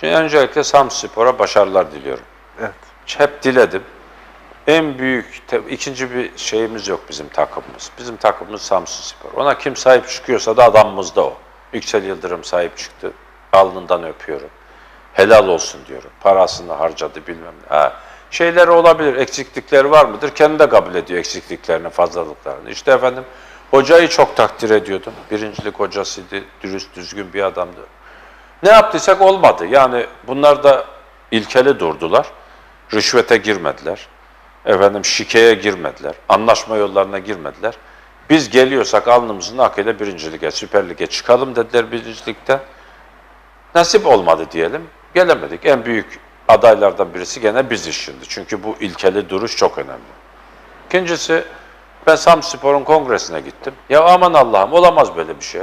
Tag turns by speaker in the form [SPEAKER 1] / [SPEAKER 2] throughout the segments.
[SPEAKER 1] Şimdi öncelikle Samspor'a başarılar diliyorum.
[SPEAKER 2] Evet.
[SPEAKER 1] Hep diledim. En büyük, ikinci bir şeyimiz yok bizim takımımız. Bizim takımımız Samsun Spor. Ona kim sahip çıkıyorsa da adamımız da o. Yüksel Yıldırım sahip çıktı. Alnından öpüyorum. Helal olsun diyorum. Parasını harcadı bilmem ne. Ha. Şeyleri olabilir, eksiklikleri var mıdır? Kendi de kabul ediyor eksikliklerini, fazlalıklarını. İşte efendim hocayı çok takdir ediyordum. Birincilik hocasıydı, dürüst, düzgün bir adamdı. Ne yaptıysak olmadı. Yani bunlar da ilkeli durdular. Rüşvete girmediler. Efendim şikeye girmediler. Anlaşma yollarına girmediler. Biz geliyorsak alnımızın akıyla birinci lige, süper lige çıkalım dediler birinci ligden. Nasip olmadı diyelim. Gelemedik. En büyük adaylardan birisi gene biziz şimdi. Çünkü bu ilkeli duruş çok önemli. İkincisi ben Samspor'un kongresine gittim. Ya aman Allah'ım olamaz böyle bir şey.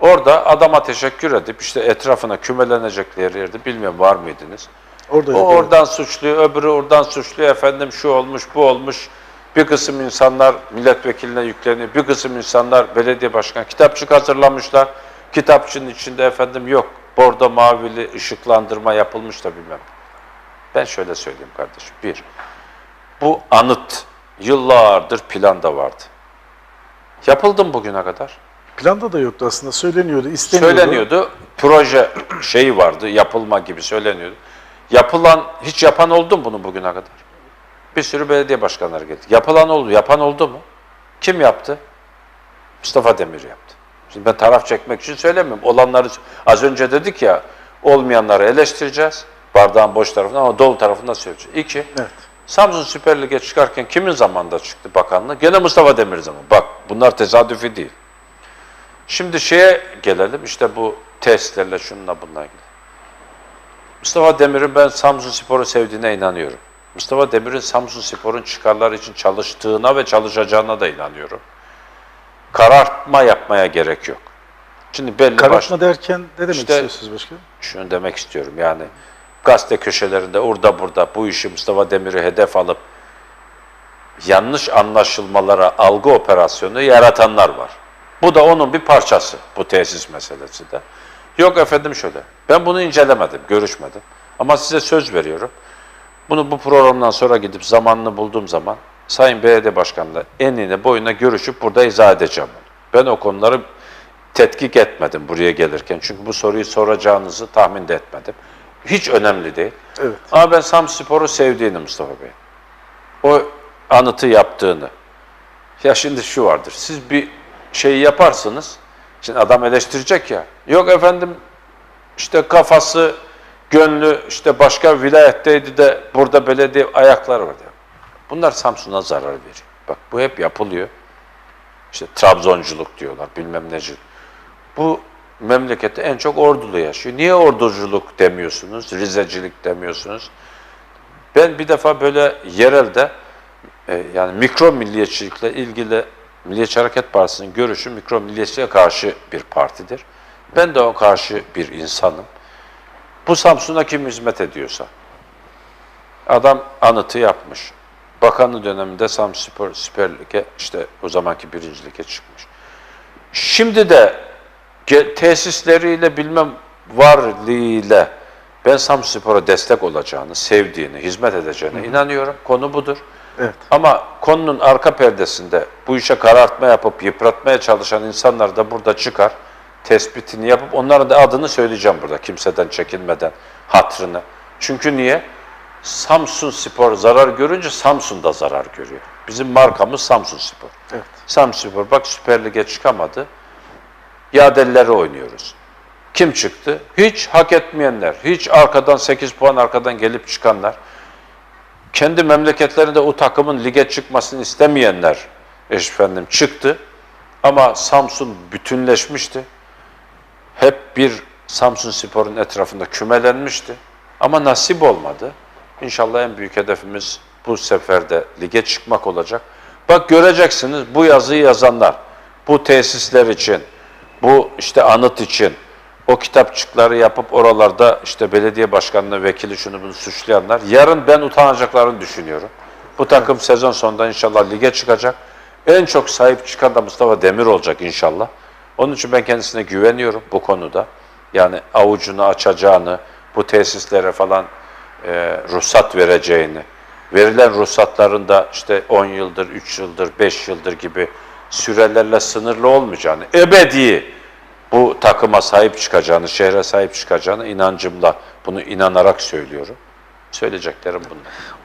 [SPEAKER 1] Orada adama teşekkür edip işte etrafına kümelenecekleri yerde bilmiyorum var mıydınız?
[SPEAKER 2] Orada
[SPEAKER 1] O oradan suçluyor, öbürü oradan suçluyor. Efendim şu olmuş, bu olmuş. Bir kısım insanlar milletvekiline yükleniyor. Bir kısım insanlar belediye başkanı kitapçık hazırlamışlar. Kitapçının içinde efendim yok. Bordo mavili ışıklandırma yapılmış da bilmem. Ben şöyle söyleyeyim kardeşim. Bir, bu anıt yıllardır planda vardı. Yapıldı mı bugüne kadar?
[SPEAKER 2] Planda da yoktu aslında. Söyleniyordu, isteniyordu.
[SPEAKER 1] Söyleniyordu. Proje şeyi vardı, yapılma gibi söyleniyordu. Yapılan, hiç yapan oldu mu bunu bugüne kadar? Bir sürü belediye başkanları geldi. Yapılan oldu, yapan oldu mu? Kim yaptı? Mustafa Demir yaptı. Şimdi ben taraf çekmek için söylemiyorum. Olanları, az önce dedik ya, olmayanları eleştireceğiz. Bardağın boş tarafını ama dolu tarafında söyleyeceğiz. İki,
[SPEAKER 2] Evet.
[SPEAKER 1] Samsun Süper Lig'e çıkarken kimin zamanında çıktı bakanlığı? Gene Mustafa Demir zamanı. Bak bunlar tesadüfi değil. Şimdi şeye gelelim işte bu testlerle şununla bununla ilgili. Mustafa Demir'in ben Samsun Spor'u sevdiğine inanıyorum. Mustafa Demir'in Samsun Spor'un çıkarları için çalıştığına ve çalışacağına da inanıyorum. Karartma yapmaya gerek yok. Şimdi belli baş-
[SPEAKER 2] Karartma derken ne demek
[SPEAKER 1] İşte-
[SPEAKER 2] istiyorsunuz başkanım?
[SPEAKER 1] şunu demek istiyorum yani gazete köşelerinde orada burada bu işi Mustafa Demir'i hedef alıp yanlış anlaşılmalara algı operasyonu yaratanlar var. Bu da onun bir parçası bu tesis meselesi de. Yok efendim şöyle ben bunu incelemedim, görüşmedim ama size söz veriyorum. Bunu bu programdan sonra gidip zamanını bulduğum zaman Sayın Belediye Başkanı'yla enine boyuna görüşüp burada izah edeceğim. Ben o konuları tetkik etmedim buraya gelirken. Çünkü bu soruyu soracağınızı tahmin de etmedim. Hiç önemli değil.
[SPEAKER 2] Evet.
[SPEAKER 1] Ama ben Samspor'u sevdiğini Mustafa Bey. O anıtı yaptığını. Ya şimdi şu vardır. Siz bir şeyi yaparsınız. Şimdi adam eleştirecek ya. Yok efendim işte kafası, gönlü işte başka vilayetteydi de burada belediye ayakları var diyor. Bunlar Samsun'a zarar veriyor. Bak bu hep yapılıyor. İşte Trabzonculuk diyorlar, bilmem neci. Bu memlekette en çok ordulu yaşıyor. Niye orduculuk demiyorsunuz, Rizecilik demiyorsunuz? Ben bir defa böyle yerelde e, yani mikro milliyetçilikle ilgili Milliyetçi Hareket Partisi'nin görüşü mikro milliyetçiliğe karşı bir partidir. Ben de o karşı bir insanım. Bu Samsun'a kim hizmet ediyorsa, adam anıtı yapmış. Bakanlı döneminde Samsun Spor, Süper Lig'e işte o zamanki birinci lige çıkmış. Şimdi de tesisleriyle bilmem varlığıyla ben Samsun Spor'a destek olacağını, sevdiğini, hizmet edeceğine inanıyorum. Konu budur.
[SPEAKER 2] Evet.
[SPEAKER 1] Ama konunun arka perdesinde bu işe karartma yapıp yıpratmaya çalışan insanlar da burada çıkar. Tespitini yapıp onların da adını söyleyeceğim burada kimseden çekinmeden hatrını. Çünkü niye? Samsun Spor zarar görünce Samsun da zarar görüyor. Bizim markamız Samsun Spor.
[SPEAKER 2] Evet.
[SPEAKER 1] Samsun Spor bak Süper Lig'e çıkamadı. Yadelleri oynuyoruz. Kim çıktı? Hiç hak etmeyenler, hiç arkadan 8 puan arkadan gelip çıkanlar kendi memleketlerinde o takımın lige çıkmasını istemeyenler efendim çıktı. Ama Samsun bütünleşmişti. Hep bir Samsun Spor'un etrafında kümelenmişti. Ama nasip olmadı. İnşallah en büyük hedefimiz bu sefer de lige çıkmak olacak. Bak göreceksiniz bu yazıyı yazanlar, bu tesisler için, bu işte anıt için, o kitapçıkları yapıp oralarda işte belediye başkanlığı, vekili şunu bunu suçlayanlar, yarın ben utanacaklarını düşünüyorum. Bu takım sezon sonunda inşallah lige çıkacak. En çok sahip çıkan da Mustafa Demir olacak inşallah. Onun için ben kendisine güveniyorum bu konuda. Yani avucunu açacağını, bu tesislere falan e, ruhsat vereceğini, verilen ruhsatların da işte 10 yıldır, 3 yıldır, 5 yıldır gibi sürelerle sınırlı olmayacağını, ebedi bu takıma sahip çıkacağını, şehre sahip çıkacağını inancımla, bunu inanarak söylüyorum. Söyleyeceklerim bunlar.